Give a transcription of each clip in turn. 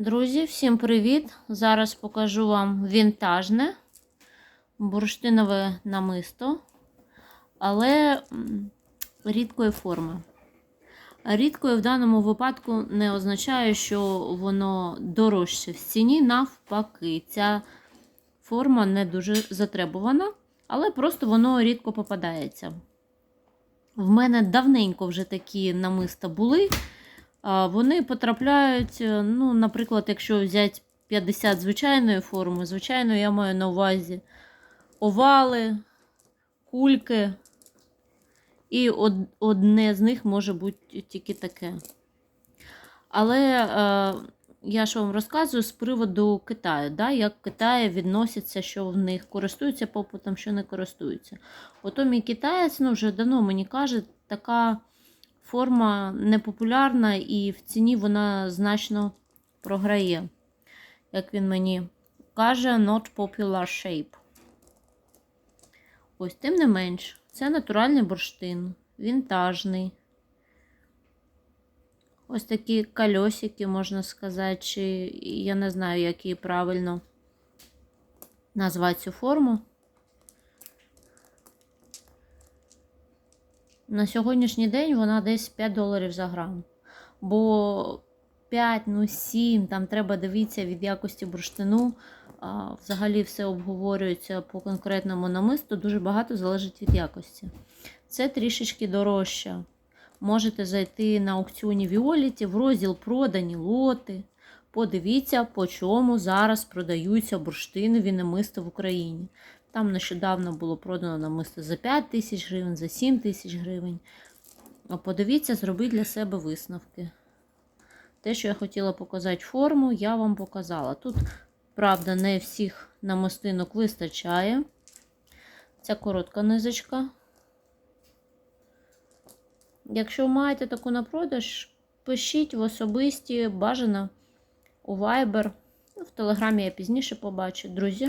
Друзі, всім привіт! Зараз покажу вам вінтажне бурштинове намисто, але рідкої форми. Рідкою в даному випадку не означає, що воно дорожче в ціні. Навпаки, ця форма не дуже затребувана, але просто воно рідко попадається. В мене давненько вже такі намиста були. Вони потрапляють, е, ну, наприклад, якщо взяти 50 звичайної форми, звичайно, я маю на увазі овали, кульки. І од- одне з них може бути тільки таке. Але е, я ж вам розказую з приводу Китаю, да, як Китай відноситься, що в них користуються попитом, що не користуються. Ото мій китаєць ну, вже давно мені каже, така форма непопулярна і в ціні вона значно програє. Як він мені каже, not popular shape. Ось, тим не менш, це натуральний бурштин, вінтажний. Ось такі кольосики, можна сказати, чи я не знаю, як її правильно назвати цю форму. На сьогоднішній день вона десь 5 доларів за грам. Бо 5, ну 7, там треба дивитися від якості бурштину. А, взагалі все обговорюється по конкретному намисту, дуже багато залежить від якості. Це трішечки дорожче. Можете зайти на аукціоні Віоліті в розділ продані лоти. Подивіться, по чому зараз продаються бурштинові намисти в Україні. Там нещодавно було продано намисто за 5 тисяч гривень, за 7 тисяч гривень. Подивіться, зробіть для себе висновки. Те, що я хотіла показати форму, я вам показала. Тут, правда, не всіх намистинок вистачає. Ця коротка низочка. Якщо маєте таку на продаж, пишіть в особисті, бажано у Viber. Ну, В Телеграмі я пізніше побачу. Друзі,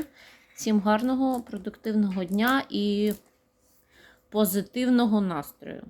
всім гарного, продуктивного дня і позитивного настрою.